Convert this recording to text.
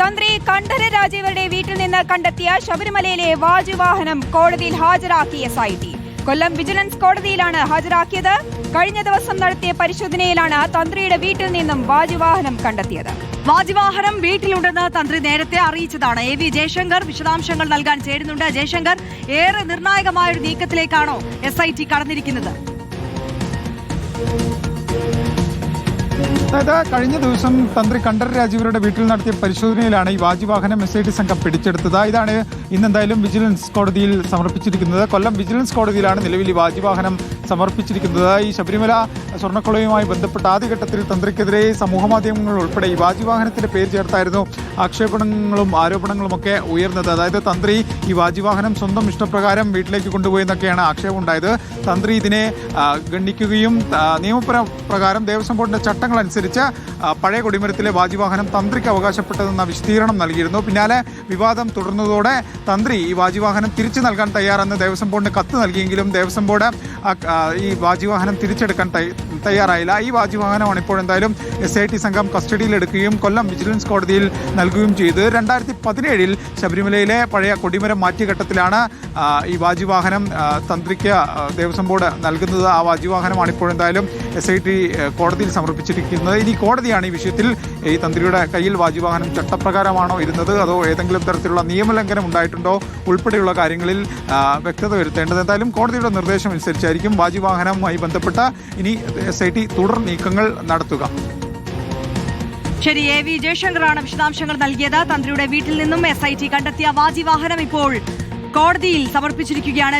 തന്ത്രി കണ്ഠര രാജീവരുടെ വീട്ടിൽ നിന്ന് കണ്ടെത്തിയ ശബരിമലയിലെ വാജുവാഹനം കോടതിയിൽ ഹാജരാക്കിയ എസ് കൊല്ലം വിജിലൻസ് കോടതിയിലാണ് ഹാജരാക്കിയത്. കഴിഞ്ഞ ദിവസം നടത്തിയ പരിശോധനയിലാണ് തന്ത്രിയുടെ വീട്ടിൽ നിന്നും വാജുവാഹനം കണ്ടെത്തിയത്. വാജുവാഹനം വീട്ടിലുണ്ടെന്ന് തന്ത്രി നേരത്തെ അറിയിച്ചതാണ്. എ വി ജയശങ്കർ വിശദാംശങ്ങൾ നൽകാൻ ചേരുന്നുണ്ട്. ജയശങ്കർ ഏറെ നിർണായകമായ ഒരു നീക്കത്തിലേക്കാണോ എസ് ഐ ടി കടന്നിരിക്കുന്നത്? അതായത് കഴിഞ്ഞ ദിവസം തന്ത്രി കണ്ഠർ രാജീവരുടെ വീട്ടിൽ നടത്തിയ പരിശോധനയിലാണ് ഈ വാജിവാഹനം എസ് ഐ ടി സംഘം പിടിച്ചെടുത്തത്. ഇതാണ് ഇന്ന് എന്തായാലും വിജിലൻസ് കോടതിയിൽ സമർപ്പിച്ചിരിക്കുന്നത്. കൊല്ലം വിജിലൻസ് കോടതിയിലാണ് നിലവിൽ ഈ വാജിവാഹനം സമർപ്പിച്ചിരിക്കുന്നത് ഈ ശബരിമല സ്വർണക്കൊളയുമായി ബന്ധപ്പെട്ട ആദ്യഘട്ടത്തിൽ തന്ത്രിക്കെതിരെ സമൂഹ മാധ്യമങ്ങൾ ഉൾപ്പെടെ ഈ വാജിവാഹനത്തിന്റെ പേര് ചേർത്തായിരുന്നു. ആക്ഷേപണങ്ങളും ആരോപണങ്ങളും ഒക്കെ ഉയർന്നത്. അതായത് തന്ത്രി ഈ വാജിവാഹനം സ്വന്തം ഇഷ്ടപ്രകാരം വീട്ടിലേക്ക് കൊണ്ടുപോയെന്നൊക്കെയാണ് ആക്ഷേപം ഉണ്ടായത്. തന്ത്രി ഇതിനെ ഗണ്ണിക്കുകയും ആ, നിയമപ്ര പ്രകാരം ദേവസ്വം ബോർഡിന്റെ ചട്ടങ്ങൾ അനുസരിച്ച് പഴയ കൊടിമരത്തിലെ വാജിവാഹനം തന്ത്രിക്ക് അവകാശപ്പെട്ടതെന്ന വിശദീകരണം നൽകിയിരുന്നു. പിന്നാലെ വിവാദം തുടർന്നതോടെ തന്ത്രി ഈ വാജിവാഹനം തിരിച്ചു നൽകാൻ തയ്യാറെന്ന് ദേവസ്വം ബോർഡിന് കത്ത് നൽകിയെങ്കിലും ദേവസ്വം ബോർഡ് ഈ വാജിവാഹനം തിരിച്ചെടുക്കാൻ തയ്യ- തയ്യാറായില്ല. ഈ വാജിവാഹനമാണ് ഇപ്പോൾ എന്തായാലും എസ് ഐ ടി സംഘം കസ്റ്റഡിയിലെടുക്കുകയും കൊല്ലം വിജിലൻസ് കോടതിയിൽ നൽകുകയും ചെയ്തു. രണ്ടായിരത്തി പതിനേഴിൽ ശബരിമലയിലെ പഴയ കൊടിമരം മാറ്റിയ ഘട്ടത്തിലാണ് ഈ വാജിവാഹനം ആ, തന്ത്രിക്ക് ദേവസ്വം ബോർഡ് നൽകുന്നത്. ആ വാജിവാഹനമാണ് ഇപ്പോൾ എന്തായാലും എസ് ഐ ടി കോടതിയിൽ സമർപ്പിച്ചിരിക്കുന്നത്. ഇനി കോടതിയാണ് ഈ വിഷയത്തിൽ ഈ തന്ത്രിയുടെ കയ്യിൽ വാജിവാഹനം ചട്ടപ്രകാരമാണോ ഇരുന്നത്? അതോ ഏതെങ്കിലും തരത്തിലുള്ള നിയമലംഘനം ഉണ്ടായിട്ടുണ്ടോ? ഉൾപ്പെടെയുള്ള കാര്യങ്ങളിൽ വ്യക്തത വരുത്തേണ്ടത് എന്തായാലും കോടതിയുടെ നിർദ്ദേശം അനുസരിച്ചായിരിക്കും വാജിവാഹനവുമായി ബന്ധപ്പെട്ട ഇനി എസ് ഐ ടി തുടർ നീക്കങ്ങൾ നടത്തുക. ശരി എ വി ജയശങ്കറാണ് വിശദാംശങ്ങൾ നൽകിയത്. തന്ത്രിയുടെ വീട്ടിൽ നിന്നും എസ് ഐ ടി കണ്ടെത്തിയ വാജിവാഹനം ഇപ്പോൾ കോടതിയിൽ സമർപ്പിച്ചിരിക്കുകയാണ്.